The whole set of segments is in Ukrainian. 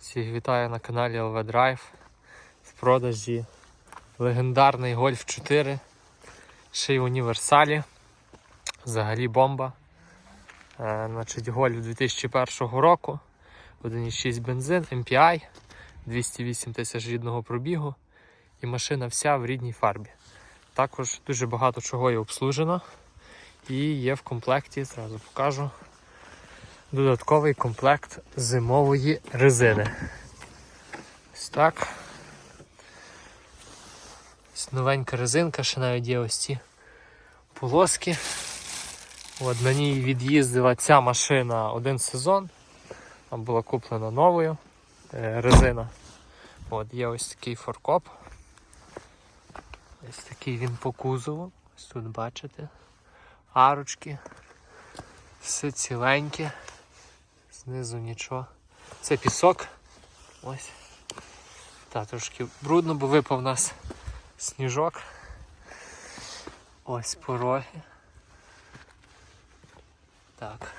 Всіх вітаю на каналі LV Drive. В продажі легендарний Golf 4. Ще й універсалі. Взагалі бомба. Е, значить, Golf 2001 року. 1,6 бензин, MPI, 208 тисяч рідного пробігу. І машина вся в рідній фарбі. Також дуже багато чого є обслужено. І є в комплекті, зразу покажу, додатковий комплект зимової резини. Ось так. Ось новенька резинка, ще навіть є ось ці полоски. От на ній від'їздила ця машина один сезон. Там була куплена новою е, резина. От є ось такий форкоп. Ось такий він по кузову. Ось тут бачите. Арочки. Все ціленьке. Знизу нічого. Це пісок. Ось. Та трошки брудно, бо випав у нас сніжок. Ось пороги. Так.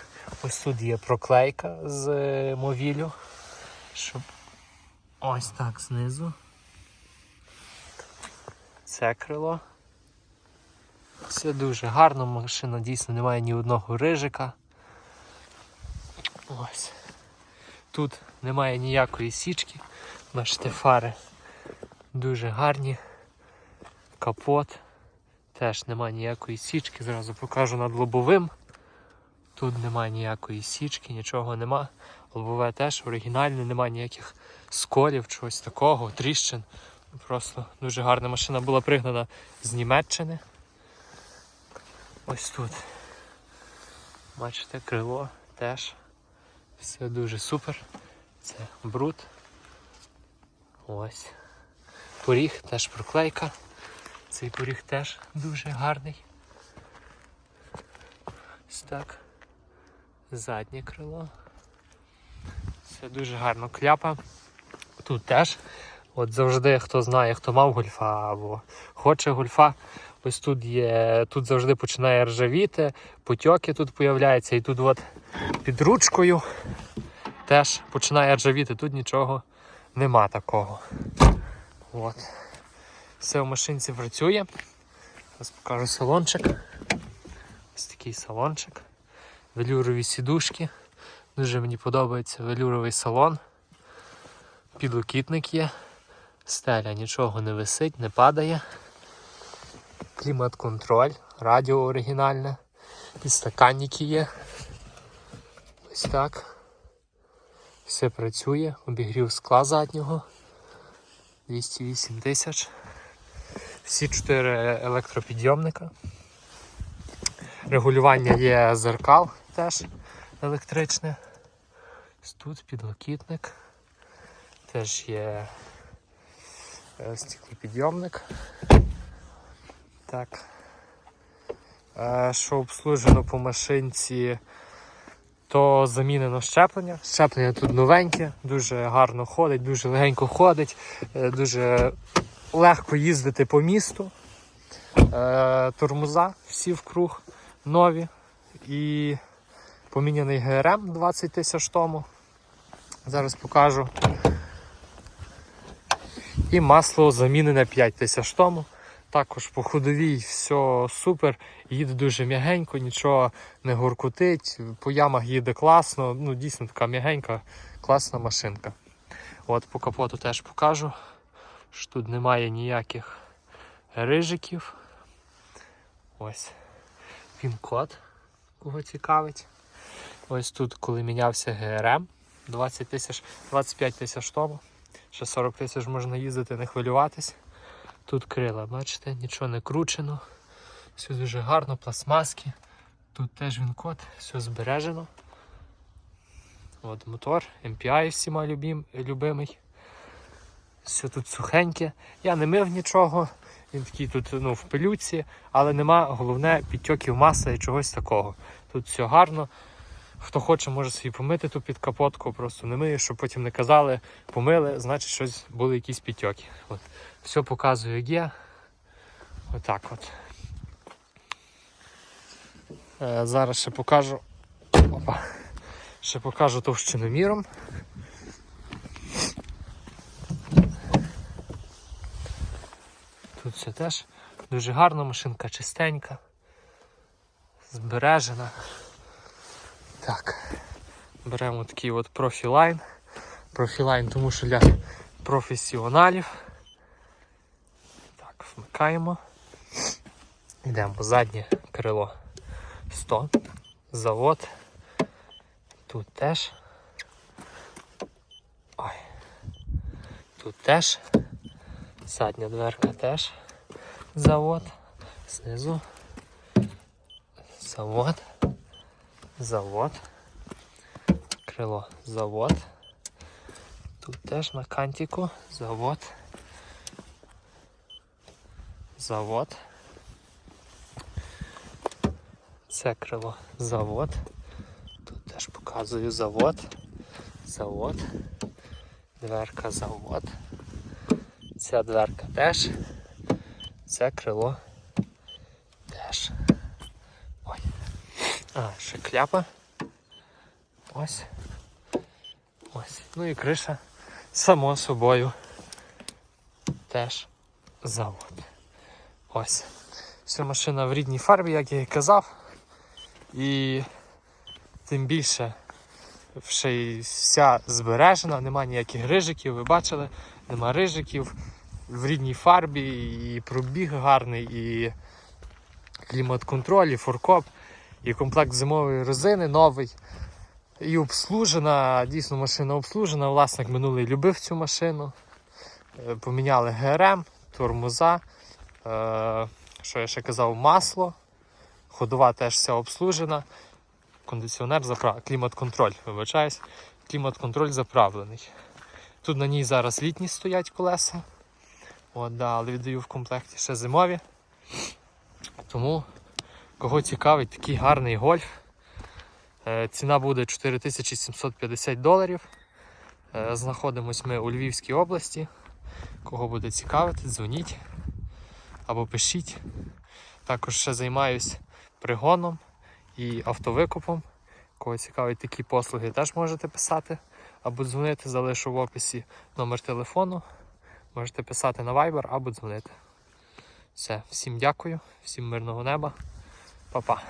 Ось тут є проклейка з е, мовілю. Щоб ось так знизу. Це крило. Все дуже гарно, машина дійсно немає ні одного рижика. Ось. Тут немає ніякої січки. Бачите, фари дуже гарні. Капот. Теж немає ніякої січки, зразу покажу над лобовим. Тут немає ніякої січки, нічого нема. Лобове теж оригінальне, немає ніяких сколів, чогось такого, тріщин. Просто дуже гарна машина була пригнана з Німеччини. Ось тут. Бачите, крило теж. Все дуже супер. Це бруд. Ось. Поріг теж проклейка. Цей поріг теж дуже гарний. Ось так. Заднє крило. Все дуже гарно кляпа. Тут теж. От завжди хто знає, хто мав гольфа або хоче гольфа. Ось тут є, тут завжди починає ржавіти, потьоки тут появляються, і тут от під ручкою теж починає ржавіти. Тут нічого нема такого. От. Все в машинці працює. Зараз покажу салончик. Ось такий салончик. Велюрові сідушки. Дуже мені подобається велюровий салон. Підлокітник є. Стеля нічого не висить, не падає. Клімат-контроль, радіо оригінальне. Підстаканники є. Ось так. Все працює, обігрів скла заднього. 208 тисяч. Всі чотири електропідйомника. Регулювання є зеркал теж електричне. Тут підлокітник. Теж є е, стеклопідйомник. Так. Е, Що обслужено по машинці, то замінено щеплення. Щеплення тут новеньке, дуже гарно ходить, дуже легенько ходить, е, дуже легко їздити по місту. Е, Тормоза всі вкруг нові. І поміняний ГРМ 20 тисяч тому. Зараз покажу. І масло замінене 5 тисяч тому. Також по ходовій все супер, їде дуже м'ягенько, нічого не гуркотить, по ямах їде класно, ну дійсно така м'ягенька, класна машинка. От по капоту теж покажу, що тут немає ніяких рижиків. Ось пін-код, кого цікавить. Ось тут, коли мінявся ГРМ 20 тисяч, 25 тисяч тому. Ще 40 тисяч можна їздити, не хвилюватись. Тут крила, бачите, нічого не кручено. Все дуже гарно, пластмаски. Тут теж він код, все збережено. От мотор, MPI всіма любим, любимий. Все тут сухеньке. Я не мив нічого. Він такий тут ну, в пилюці, але нема головне підтьоків масла і чогось такого. Тут все гарно. Хто хоче, може собі помити ту підкапотку, просто не миє, щоб потім не казали, помили, значить щось були якісь підтьоки. От. Все показую, як є. Отак от. Е, Зараз ще покажу. Опа. Ще покажу товщиноміром. Тут все теж дуже гарна машинка чистенька, збережена. Так, беремо такий от профілайн. Профілайн, тому що для професіоналів. Так, вмикаємо. Йдемо заднє крило 100. Завод. Тут теж. Ой. Тут теж. Задня дверка теж. Завод. Знизу. Завод. Завод. Крило завод. Тут теж на кантику завод. Завод. Це крило завод. Тут теж показую завод. Завод. Дверка завод. Ця дверка теж. Це крило теж. Ой. А, ще кляпа. Ось. Ось. Ну і криша, само собою. Теж завод. Ось. Вся машина в рідній фарбі, як я і казав. І тим більше ще й вся збережена, нема ніяких рижиків, ви бачили, нема рижиків в рідній фарбі, і пробіг гарний, і клімат-контроль, і форкоп, і комплект зимової резини новий. І обслужена, дійсно машина обслужена. Власник минулий любив цю машину. Е, Поміняли ГРМ, тормоза, е, що я ще казав, масло. Ходова теж вся обслужена. Кондиціонер заправ... клімат-контроль, вибачаюсь. Клімат-контроль заправлений. Тут на ній зараз літні стоять колеса. От, да, але віддаю в комплекті ще зимові. Тому, кого цікавить, такий гарний гольф. Е, Ціна буде 4750 доларів. Е, Знаходимось ми у Львівській області. Кого буде цікавити, дзвоніть або пишіть. Також ще займаюсь пригоном і автовикупом. Кого цікавить такі послуги, теж можете писати або дзвонити, залишу в описі номер телефону. Можете писати на Viber або дзвонити. Все, всім дякую, всім мирного неба. папа.